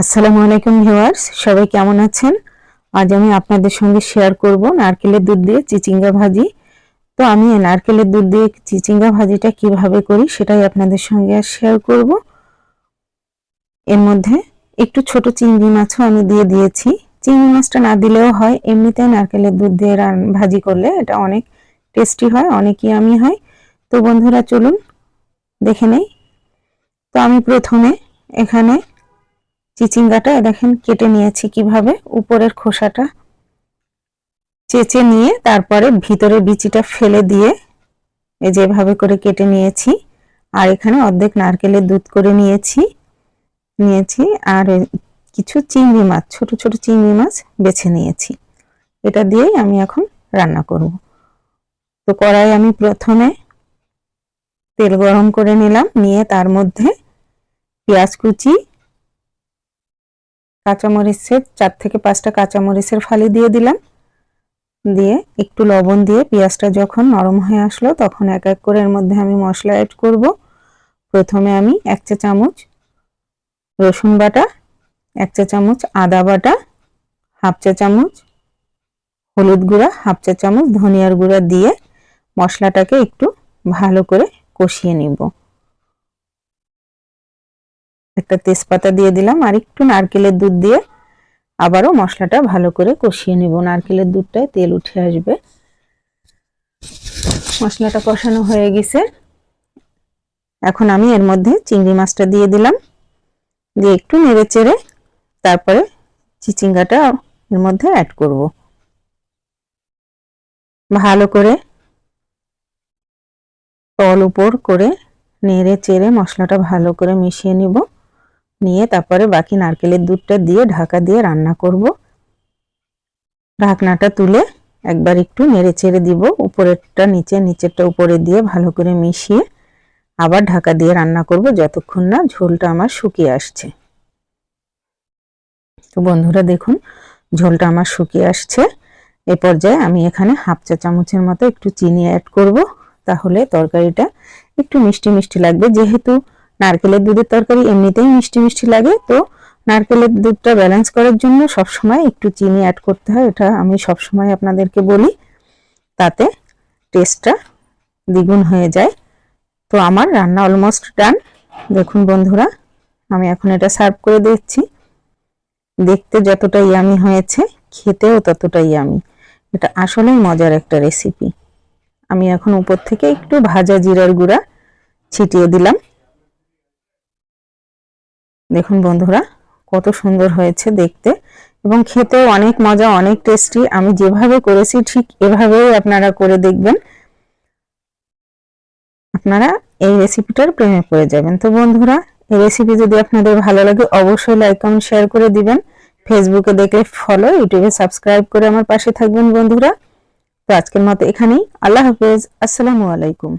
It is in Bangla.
আসসালামু আলাইকুম ভিউয়ার্স, সবাই কেমন আছেন? আজ আমি আপনাদের সঙ্গে শেয়ার করব নারকেলের দুধ দিয়ে চিচিঙ্গা ভাজি। তো আমি নারকেলের দুধ দিয়ে চিচিঙ্গা ভাজিটা কীভাবে করি সেটাই আপনাদের সঙ্গে আর শেয়ার করব। এর মধ্যে একটু ছোট চিংড়ি মাছও আমি দিয়ে দিয়েছি। চিংড়ি মাছটা না দিলেও হয় এমনিতে নারকেলের দুধ দিয়ে ভাজি করলে এটা অনেক টেস্টি হয় অনেক ইয়ামি হয়। তো বন্ধুরা চলুন, দেখে নেই। তো আমি প্রথমে এখানে চিচিঙ্গাটা দেখেন কেটে নিয়েছি কীভাবে, উপরের খোসাটা চেঁচে নিয়ে তারপরে ভিতরে বিচিটা ফেলে দিয়ে এই যেভাবে করে কেটে নিয়েছি। আর এখানে অর্ধেক নারকেলের দুধ করে নিয়েছি নিয়েছি আর কিছু চিংড়ি মাছ, ছোট ছোট চিংড়ি মাছ বেছে নিয়েছি। এটা দিয়েই আমি এখন রান্না করব। তো কড়াই আমি প্রথমে তেল গরম করে নিলাম, নিয়ে তার মধ্যে পেঁয়াজ কুচি কাঁচামরিচের চার থেকে পাঁচটা কাঁচামরিচের ফালি দিয়ে দিলাম। দিয়ে একটু লবণ দিয়ে পেঁয়াজটা যখন নরম হয়ে আসলো, তখন এক এক করে এর মধ্যে আমি মশলা অ্যাড করব। প্রথমে আমি এক চা চামচ রসুন বাটা, এক চা চামচ আদা বাটা, হাফ চা চামচ হলুদ গুঁড়া, হাফ চা চামচ ধনিয়ার গুঁড়া দিয়ে মশলাটাকে একটু ভালো করে কষিয়ে নিব। একটা তেজপাতা দিয়ে দিলাম, আর একটু নারকেলের দুধ দিয়ে আবারও মশলাটা ভালো করে কষিয়ে নিব। নারকেলের দুধটায় তেল উঠে আসবে। মশলাটা কষানো হয়ে গেছে। এখন আমি এর মধ্যে চিংড়ি মাছটা দিয়ে দিলাম। দিয়ে একটু নেড়ে চেড়ে তারপরে চিচিঙ্গাটা এর মধ্যে অ্যাড করব। ভালো করে তল উপর করে নেড়ে চেড়ে মশলাটা ভালো করে মিশিয়ে নিব। তারপরে বাকি নারকেলের দুধটা দিয়ে ঢাকা দিয়ে রান্না করব। ঢাকনাটা তুলে একবার একটু নেড়ে চেড়ে দিব। উপরেরটা নিচে, নিচেরটা উপরে দিয়ে ভালো করে মিশিয়ে আবার ঢাকা দিয়ে রান্না করব যতক্ষণ না ঝোলটা আমার শুকিয়ে আসছে। তো বন্ধুরা দেখুন, ঝোলটা আমার শুকিয়ে আসছে। এ পর্যায়ে আমি এখানে হাফ চা চামচের মতো একটু চিনি অ্যাড করব। তাহলে তরকারিটা একটু মিষ্টি মিষ্টি লাগবে। যেহেতু নারকেলের দুধের তরকারি এমনিতেই মিষ্টি মিষ্টি লাগে, তো নারকেলের দুধটা ব্যালেন্স করার জন্য সবসময় একটু চিনি অ্যাড করতে হয়, এটা আমি সবসময় আপনাদেরকে বলি। তাতে টেস্টটা দ্বিগুণ হয়ে যায়। তো আমার রান্না অলমোস্ট ডান দেখুন বন্ধুরা, আমি এখন এটা সার্ভ করে দিচ্ছি। দেখতে যতটা ইয়ামি হয়েছে, খেতেও ততটা ইয়ামি এটা আসলেই মজার একটা রেসিপি আমি এখন উপর থেকে একটু ভাজা জিরার গুঁড়া ছিটিয়ে দিলাম। দেখুন বন্ধুরা, কত সুন্দর হয়েছে দেখতে এবং খেতেও অনেক মজা, অনেক টেস্টি আমি যেভাবে করেছি ঠিক এভাবেই আপনারা করে দেখবেন। আপনারা এই রেসিপিটার প্রেমে পড়ে যাবেন। তো বন্ধুরা, এই রেসিপি যদি আপনাদের ভালো লাগে, অবশ্যই লাইক কমেন্ট শেয়ার করে দিবেন। ফেসবুকে দেখে ফলো ইউটিউবে সাবস্ক্রাইব করে আমার পাশে থাকবেন বন্ধুরা। তো আজকের মতো এখানেই। আল্লাহ হাফেজ। আসসালামু আলাইকুম।